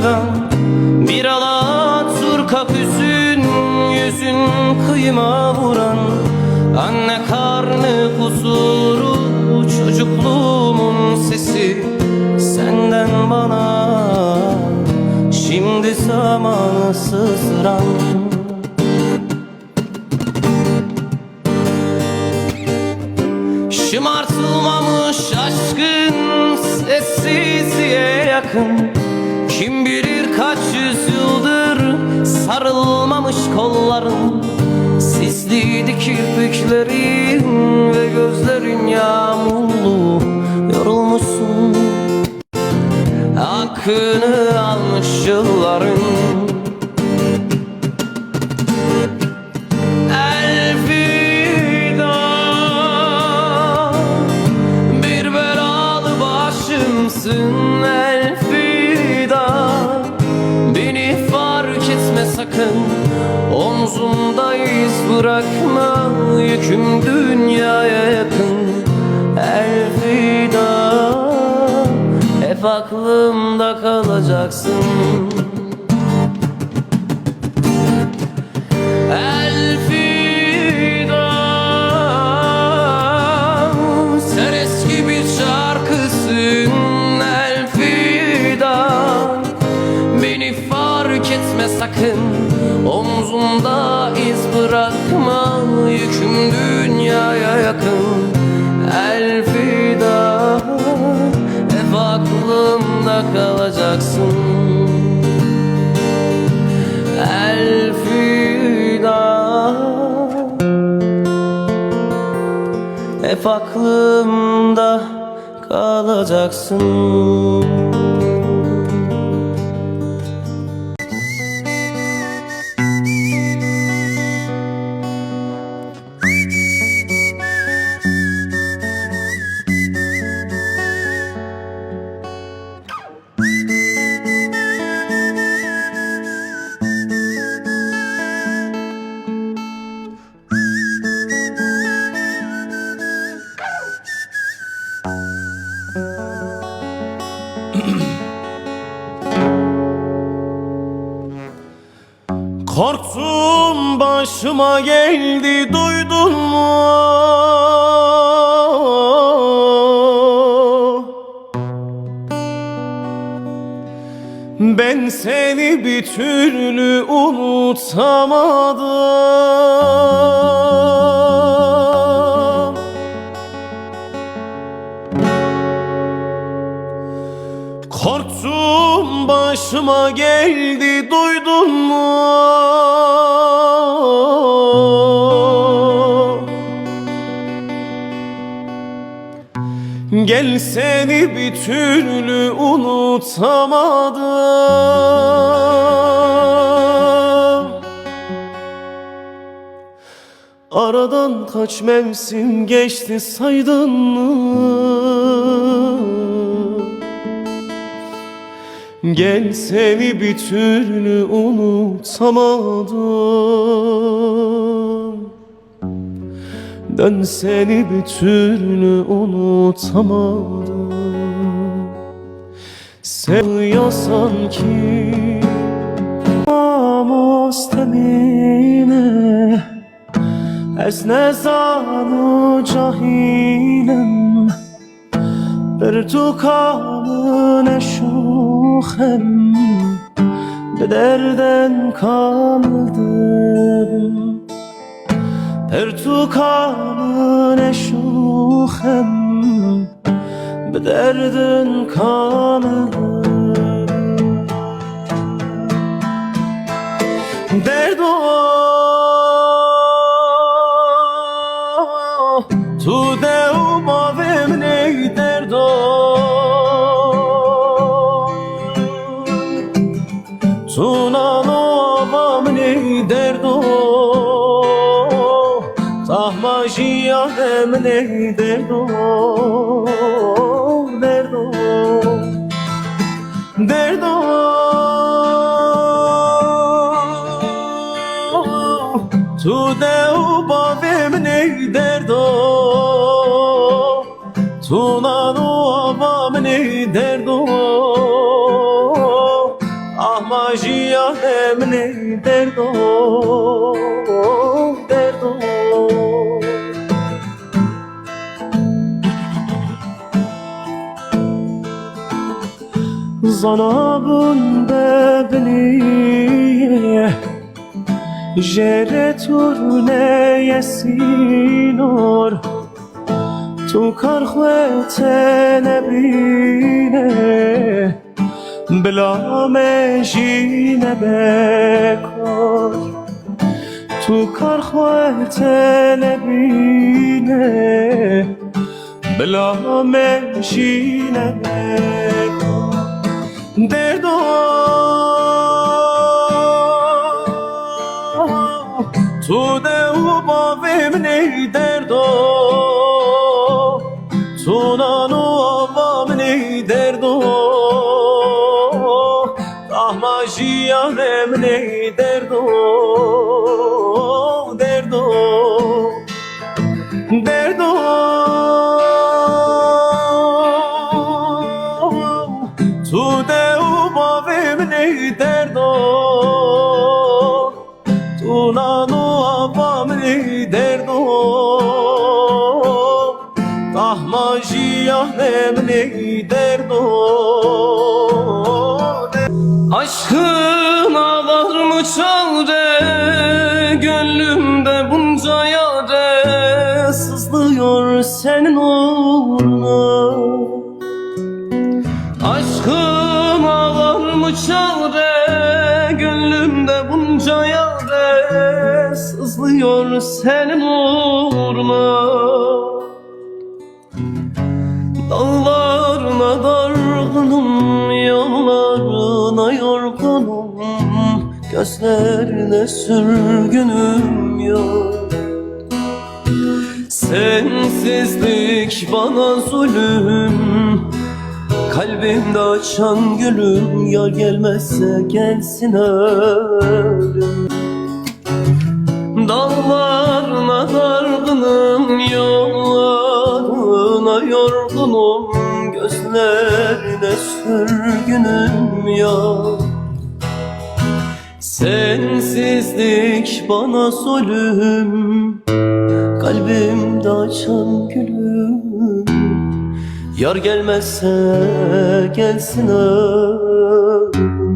karşıdan Bir alaturka hüzün yüzün kıyıma vuran. Anne karnı huzuru çocukluğumun sesi Senden bana. Şimdi zamanı sızdıran. Şımartılmamış aşkın sessizliğe yakın sarılmamış kolların Sisliydi kirpiklerin ve gözlerin yağmurlu Yorulmuşsun. Hakkını Omzumda iz bırakma Yüküm dünyaya yakın. Elfida Hep aklımda kalacaksın. Elfida Hep aklımda kalacaksın Korktum başıma geldi duydun mu? Ben seni bir türlü unutamadım Korktum başıma geldi duydun mu? Gel seni bir türlü unutamadım Aradan kaç mevsim geçti saydın mı? Gel seni bir türlü unutamadım. Dön seni bir türlü unutamadım. Seviyorsan ki Vamos temine Ez ne zanu cahilim Bir tukamın eşun hem Bir derden kaldım. Her tukanın eşuhem Bir derden kaldım. Derdo yârem nerede doğ Derdo Derdo Tu deu bavem ne derdo Tu nanu avam ne derdo Ah magia hem ne derdo zanabın bebni Jere turne yesinor تو کار خودت نبینه. بلا مجینه بکار. تو کار خودت نبینه. بلا مجینه بکار. Derdo Tu de u bavim ne derdo Tu nanu avam ne derdo Rahma jiyanem ne derdo Derdo Derdo jiyanem ne derdo Aşkına var mı çare Gönlümde bunca yare Sızlıyor senin uğruna Aşkına var mı çare Gönlümde bunca yare Sızlıyor senin uğruna Gözlerine sürgünüm yok. Sensizlik bana zulüm. Kalbimde açan gülüm Yar gelmezse gelsin ölüm. Dağlarına dargınım Yollarına yorgunum. Gözlerine sürgünüm ya Sensizlik bana zulüm. Kalbimde açan gülüm. Yar gelmezse gelsin ölüm